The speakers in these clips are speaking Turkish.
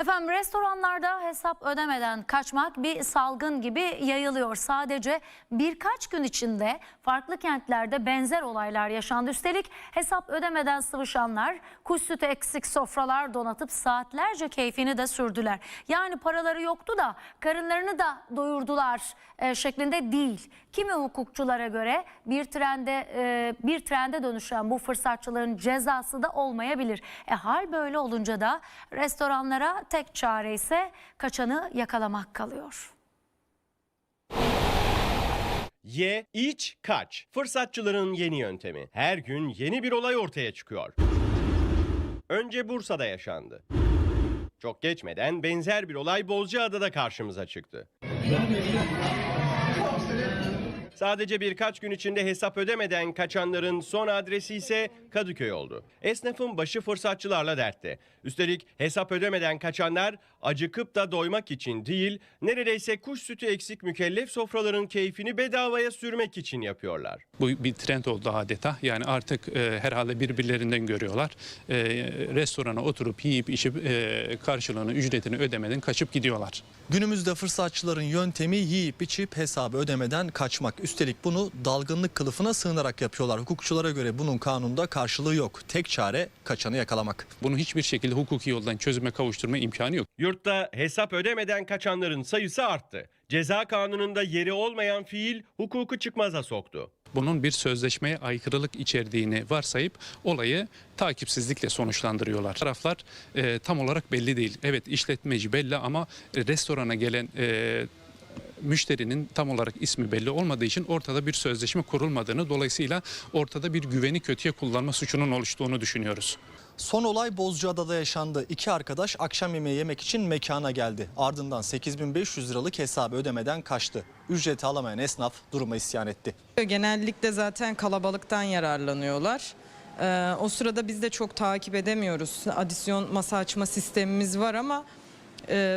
Efendim restoranlarda hesap ödemeden kaçmak bir salgın gibi yayılıyor. Sadece birkaç gün içinde farklı kentlerde benzer olaylar yaşandı. Üstelik hesap ödemeden sıvışanlar kuş sütü eksik sofralar donatıp saatlerce keyfini de sürdüler. Yani paraları yoktu da karınlarını da doyurdular e, şeklinde değil. Kimi hukukçulara göre bir trende e, bir trende dönüşen bu fırsatçılığın cezası da olmayabilir. E hal böyle olunca da restoranlara tek çare ise kaçanı yakalamak kalıyor. Ye, iç, kaç. Fırsatçıların yeni yöntemi. Her gün yeni bir olay ortaya çıkıyor. Önce Bursa'da yaşandı. Çok geçmeden benzer bir olay Bozcaada'da karşımıza çıktı. Sadece birkaç gün içinde hesap ödemeden kaçanların son adresi ise Kadıköy oldu. Esnafın başı fırsatçılarla dertte. Üstelik hesap ödemeden kaçanlar acıkıp da doymak için değil, neredeyse kuş sütü eksik mükellef sofraların keyfini bedavaya sürmek için yapıyorlar. Bu bir trend oldu adeta. Yani artık e, herhalde birbirlerinden görüyorlar. E, restorana oturup yiyip içip e, karşılığını, ücretini ödemeden kaçıp gidiyorlar. Günümüzde fırsatçıların yöntemi yiyip içip hesabı ödemeden kaçmak. Üstelik bunu dalgınlık kılıfına sığınarak yapıyorlar. Hukukçulara göre bunun kanunda karşılığı yok. Tek çare kaçanı yakalamak. Bunu hiçbir şekilde hukuki yoldan çözüme kavuşturma imkanı yok. Yurtta hesap ödemeden kaçanların sayısı arttı. Ceza kanununda yeri olmayan fiil hukuku çıkmaza soktu. Bunun bir sözleşmeye aykırılık içerdiğini varsayıp olayı takipsizlikle sonuçlandırıyorlar. Taraflar e, tam olarak belli değil. Evet işletmeci belli ama restorana gelen e, müşterinin tam olarak ismi belli olmadığı için ortada bir sözleşme kurulmadığını dolayısıyla ortada bir güveni kötüye kullanma suçunun oluştuğunu düşünüyoruz. Son olay Bozcaada'da yaşandı. İki arkadaş akşam yemeği yemek için mekana geldi. Ardından 8500 liralık hesabı ödemeden kaçtı. Ücreti alamayan esnaf duruma isyan etti. Genellikle zaten kalabalıktan yararlanıyorlar. Ee, o sırada biz de çok takip edemiyoruz. Adisyon masa açma sistemimiz var ama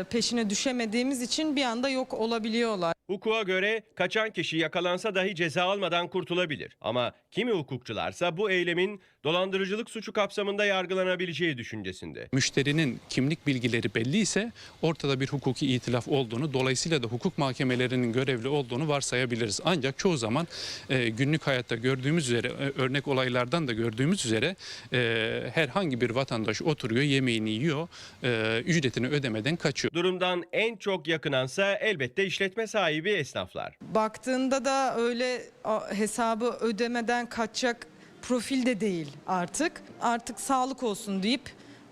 peşine düşemediğimiz için bir anda yok olabiliyorlar. Hukuka göre kaçan kişi yakalansa dahi ceza almadan kurtulabilir. Ama kimi hukukçularsa bu eylemin dolandırıcılık suçu kapsamında yargılanabileceği düşüncesinde. Müşterinin kimlik bilgileri belli ise ortada bir hukuki itilaf olduğunu dolayısıyla da hukuk mahkemelerinin görevli olduğunu varsayabiliriz. Ancak çoğu zaman e, günlük hayatta gördüğümüz üzere e, örnek olaylardan da gördüğümüz üzere e, herhangi bir vatandaş oturuyor yemeğini yiyor e, ücretini ödemeden kaçıyor. Durumdan en çok yakınansa elbette işletme sahibi esnaflar. Baktığında da öyle hesabı ödemeden kaçacak profil de değil artık. Artık sağlık olsun deyip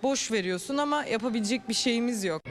boş veriyorsun ama yapabilecek bir şeyimiz yok.